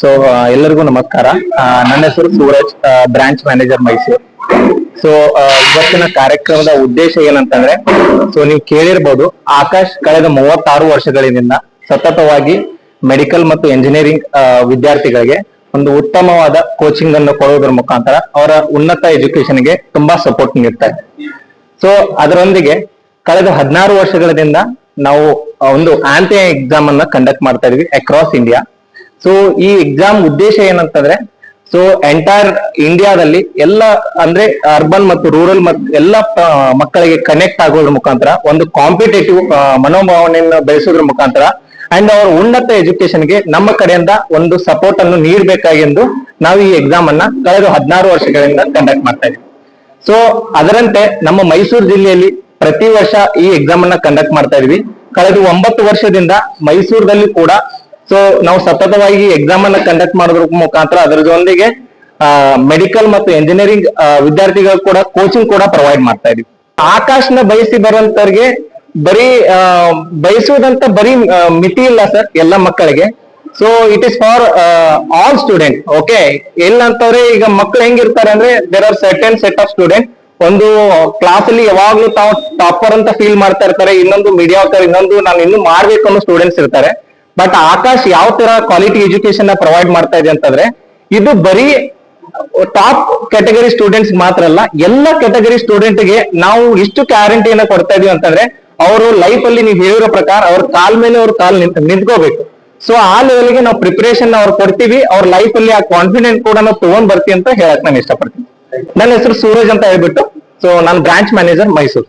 So ಎಲ್ಲರಿಗೂ ನಮಸ್ಕಾರ. ಆ, ನನ್ನ ಹೆಸರು Suraj branch manager Mysuru. So ಇವತ್ತಿನ ಕಾರ್ಯಕ್ರಮದ ಉದ್ದೇಶ ಏನಂತಂದ್ರೆ ಸೊ ನೀವು ಕೇಳಿರ್ಬೋದು, ಆಕಾಶ್ ಕಳೆದ ಮೂವತ್ತಾರು ವರ್ಷಗಳಿಂದ ಸತತವಾಗಿ ಮೆಡಿಕಲ್ ಮತ್ತು ಎಂಜಿನಿಯರಿಂಗ್ ವಿದ್ಯಾರ್ಥಿಗಳಿಗೆ ಒಂದು ಉತ್ತಮವಾದ ಕೋಚಿಂಗ್ ಅನ್ನು ಕೊಡುವುದರ ಮುಖಾಂತರ ಅವರ ಉನ್ನತ ಎಜುಕೇಶನ್ಗೆ ತುಂಬಾ ಸಪೋರ್ಟ್ ನೀಡ್ತಾರೆ. ಸೊ ಅದರೊಂದಿಗೆ ಕಳೆದ ಹದಿನಾರು ವರ್ಷಗಳಿಂದ ನಾವು ಒಂದು ಆಂಟಿ ಎಕ್ಸಾಮ್ ಅನ್ನ ಕಂಡಕ್ಟ್ ಮಾಡ್ತಾ ಇದೀವಿ ಅಕ್ರಾಸ್ ಇಂಡಿಯಾ ಸೊ ಈ ಎಕ್ಸಾಮ್ ಉದ್ದೇಶ ಏನಂತಂದ್ರೆ ಸೊ ಎಂಟೈರ್ ಇಂಡಿಯಾದಲ್ಲಿ ಎಲ್ಲ ಅಂದ್ರೆ ಅರ್ಬನ್ ಮತ್ತು ರೂರಲ್ ಮತ್ತು ಎಲ್ಲ ಮಕ್ಕಳಿಗೆ ಕನೆಕ್ಟ್ ಆಗೋದ್ರ ಮುಖಾಂತರ, ಒಂದು ಕಾಂಪಿಟೇಟಿವ್ ಮನೋಭಾವನೆಯನ್ನು ಬೆಳೆಸೋದ್ರ ಮುಖಾಂತರ ಅಂಡ್ ಅವರ ಉನ್ನತ ಎಜುಕೇಶನ್ಗೆ ನಮ್ಮ ಕಡೆಯಿಂದ ಒಂದು ಸಪೋರ್ಟ್ ಅನ್ನು ನೀಡಬೇಕಾಗೆಂದು ನಾವು ಈ ಎಕ್ಸಾಮ್ ಅನ್ನ ಕಳೆದ ಹದಿನಾರು ವರ್ಷಗಳಿಂದ ಕಂಡಕ್ಟ್ ಮಾಡ್ತಾ ಇದ್ದೀವಿ. ಸೊ ಅದರಂತೆ ನಮ್ಮ ಮೈಸೂರು ಜಿಲ್ಲೆಯಲ್ಲಿ ಪ್ರತಿ ವರ್ಷ ಈ ಎಕ್ಸಾಮ್ ಅನ್ನ ಕಂಡಕ್ಟ್ ಮಾಡ್ತಾ ಇದೀವಿ ಕಳೆದ ಒಂಬತ್ತು ವರ್ಷದಿಂದ ಮೈಸೂರದಲ್ಲಿ ಕೂಡ ಸೊ ನಾವು ಸತತವಾಗಿ ಎಕ್ಸಾಮ್ ಅನ್ನ ಕಂಡಕ್ಟ್ ಮಾಡೋದ್ರ ಮುಖಾಂತರ ಅದರ ಜೊತೆಗೆ ಮೆಡಿಕಲ್ ಮತ್ತು ಎಂಜಿನಿಯರಿಂಗ್ ವಿದ್ಯಾರ್ಥಿಗಳು ಕೂಡ ಕೋಚಿಂಗ್ ಕೂಡ ಪ್ರೊವೈಡ್ ಮಾಡ್ತಾ ಇದೀವಿ ಆಕಾಶನ ಬಯಸಿ ಬರುವಂತವ್ರಿಗೆ ಬರೀ ಬಯಸುವುದಂತ ಬರೀ ಮಿತಿ ಇಲ್ಲ ಸರ್, ಎಲ್ಲ ಮಕ್ಕಳಿಗೆ. So it is for all student okay ಎಲ್ಲಂತವ್ರೆ ಈಗ ಮಕ್ಳು ಹೆಂಗಿರ್ತಾರೆ ಅಂದ್ರೆ there are certain set of student ಒಂದು ಕ್ಲಾಸ್ ಅಲ್ಲಿ ಯಾವಾಗ್ಲೂ ತಾವು ಟಾಪರ್ ಅಂತ ಫೀಲ್ ಮಾಡ್ತಾ ಇರ್ತಾರೆ, ಇನ್ನೊಂದು ಮೀಡಿಯಾ ಇನ್ನೊಂದು ನಾನು ಇನ್ನು ಮಾಡ್ಬೇಕು ಅನ್ನೋ ಸ್ಟೂಡೆಂಟ್ಸ್ ಇರ್ತಾರೆ. ಬಟ್ ಆಕಾಶ್ ಯಾವ ತರ ಕ್ವಾಲಿಟಿ ಎಜುಕೇಶನ್ನ ಪ್ರೊವೈಡ್ ಮಾಡ್ತಾ ಇದೆ ಅಂತಂದ್ರೆ, ಇದು ಬರೀ ಟಾಪ್ ಕ್ಯಾಟಗರಿ ಸ್ಟೂಡೆಂಟ್ಸ್ ಮಾತ್ರ ಅಲ್ಲ, ಎಲ್ಲ ಕ್ಯಾಟಗರಿ ಸ್ಟೂಡೆಂಟ್ಗೆ ನಾವು ಇಷ್ಟು ಗ್ಯಾರಂಟಿಯನ್ನ ಕೊಡ್ತಾ ಇದೀವಿ ಅಂತಂದ್ರೆ, ಅವರು ಲೈಫ್ ಅಲ್ಲಿ ನೀವು ಹೇಳಿರೋ ಪ್ರಕಾರ ಅವ್ರ ಕಾಲ್ ಮೇಲೆ ಅವ್ರ ಕಾಲ್ ನಿಂತ್, ನಿಂತ್ಕೋಬೇಕು. ಸೊ ಆ ಲೆವೆಲ್ಗೆ ನಾವು ಪ್ರಿಪರೇಷನ್ ಅವ್ರು ಕೊಡ್ತೀವಿ, ಅವ್ರ ಲೈಫ್ ಅಲ್ಲಿ ಆ ಕಾನ್ಫಿಡೆಂಟ್ ಕೂಡ ನಾವು ತಗೊಂಡ್ ಬರ್ತೀವಿ ಅಂತ ಹೇಳಕ್ ನಾನು ಇಷ್ಟಪಡ್ತೀನಿ. ನನ್ನ ಹೆಸರು ಸೂರಜ್ ಅಂತ ಹೇಳ್ಬಿಟ್ಟು ಸೊ ನಾನು ಬ್ರಾಂಚ್ ಮ್ಯಾನೇಜರ್ ಮೈಸೂರು